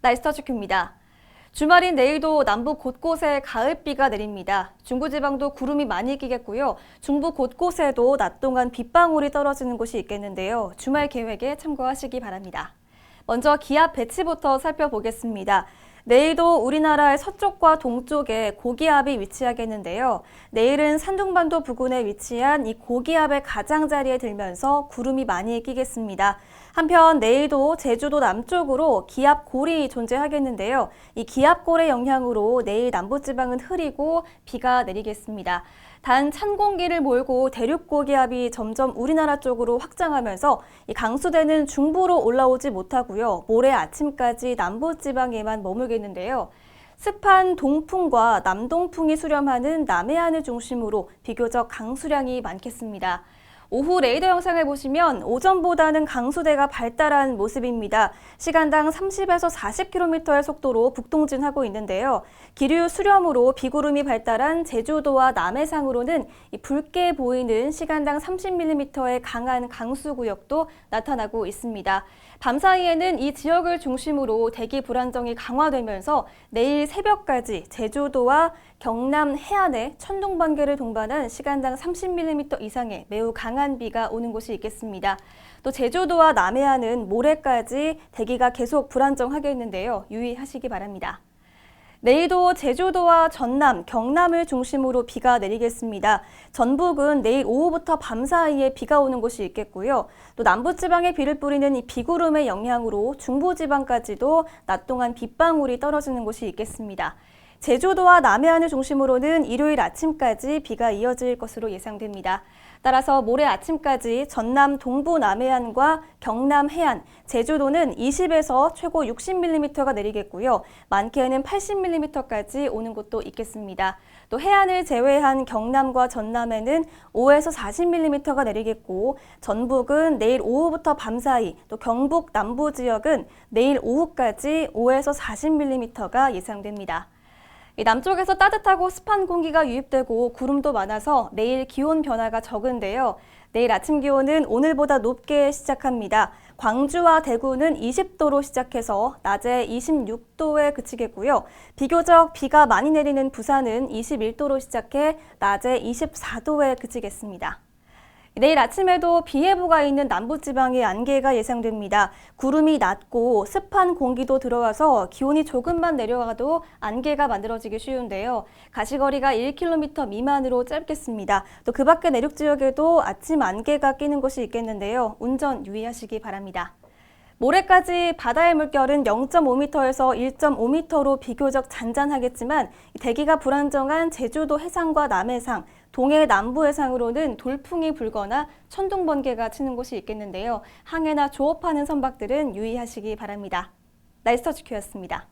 나이스터 주큐입니다. 주말인 내일도 남부 곳곳에 가을비가 내립니다. 중부지방도 구름이 많이 끼겠고요. 중부 곳곳에도 낮 동안 빗방울이 떨어지는 곳이 있겠는데요. 주말 계획에 참고하시기 바랍니다. 먼저 기압 배치부터 살펴보겠습니다. 내일도 우리나라의 서쪽과 동쪽에 고기압이 위치하겠는데요. 내일은 산둥반도 부근에 위치한 이 고기압의 가장자리에 들면서 구름이 많이 끼겠습니다. 한편 내일도 제주도 남쪽으로 기압골이 존재하겠는데요. 이 기압골의 영향으로 내일 남부지방은 흐리고 비가 내리겠습니다. 단 찬 공기를 몰고 대륙 고기압이 점점 우리나라 쪽으로 확장하면서 이 강수대는 중부로 올라오지 못하고요. 모레 아침까지 남부 지방에만 머물겠는데요. 습한 동풍과 남동풍이 수렴하는 남해안을 중심으로 비교적 강수량이 많겠습니다. 오후 레이더 영상을 보시면 오전보다는 강수대가 발달한 모습입니다. 시간당 30에서 40km의 속도로 북동진하고 있는데요. 기류 수렴으로 비구름이 발달한 제주도와 남해상으로는 이 붉게 보이는 시간당 30mm의 강한 강수 구역도 나타나고 있습니다. 밤 사이에는 이 지역을 중심으로 대기 불안정이 강화되면서 내일 새벽까지 제주도와 경남 해안에 천둥 번개를 동반한 시간당 30mm 이상의 매우 강한 비가 오는 곳이 있겠습니다. 또 제주도와 남해안은 모레까지 대기가 계속 불안정하겠는데요. 유의하시기 바랍니다. 내일도 제주도와 전남, 경남을 중심으로 비가 내리겠습니다. 전북은 내일 오후부터 밤 사이에 비가 오는 곳이 있겠고요. 또 남부지방에 비를 뿌리는 이 비구름의 영향으로 중부지방까지도 낮 동안 빗방울이 떨어지는 곳이 있겠습니다. 제주도와 남해안을 중심으로는 일요일 아침까지 비가 이어질 것으로 예상됩니다. 따라서 모레 아침까지 전남 동부 남해안과 경남 해안, 제주도는 20에서 최고 60mm가 내리겠고요. 많게는 80mm까지 오는 곳도 있겠습니다. 또 해안을 제외한 경남과 전남에는 5에서 40mm가 내리겠고 전북은 내일 오후부터 밤 사이, 또 경북 남부 지역은 내일 오후까지 5에서 40mm가 예상됩니다. 남쪽에서 따뜻하고 습한 공기가 유입되고 구름도 많아서 내일 기온 변화가 적은데요. 내일 아침 기온은 오늘보다 높게 시작합니다. 광주와 대구는 20도로 시작해서 낮에 26도에 그치겠고요. 비교적 비가 많이 내리는 부산은 21도로 시작해 낮에 24도에 그치겠습니다. 내일 아침에도 비 예보가 있는 남부지방에 안개가 예상됩니다. 구름이 낮고 습한 공기도 들어와서 기온이 조금만 내려가도 안개가 만들어지기 쉬운데요. 가시거리가 1km 미만으로 짧겠습니다. 또 그 밖의 내륙 지역에도 아침 안개가 끼는 곳이 있겠는데요. 운전 유의하시기 바랍니다. 모레까지 바다의 물결은 0.5m에서 1.5m로 비교적 잔잔하겠지만 대기가 불안정한 제주도 해상과 남해상, 동해 남부 해상으로는 돌풍이 불거나 천둥 번개가 치는 곳이 있겠는데요. 항해나 조업하는 선박들은 유의하시기 바랍니다. 나이스터치큐였습니다.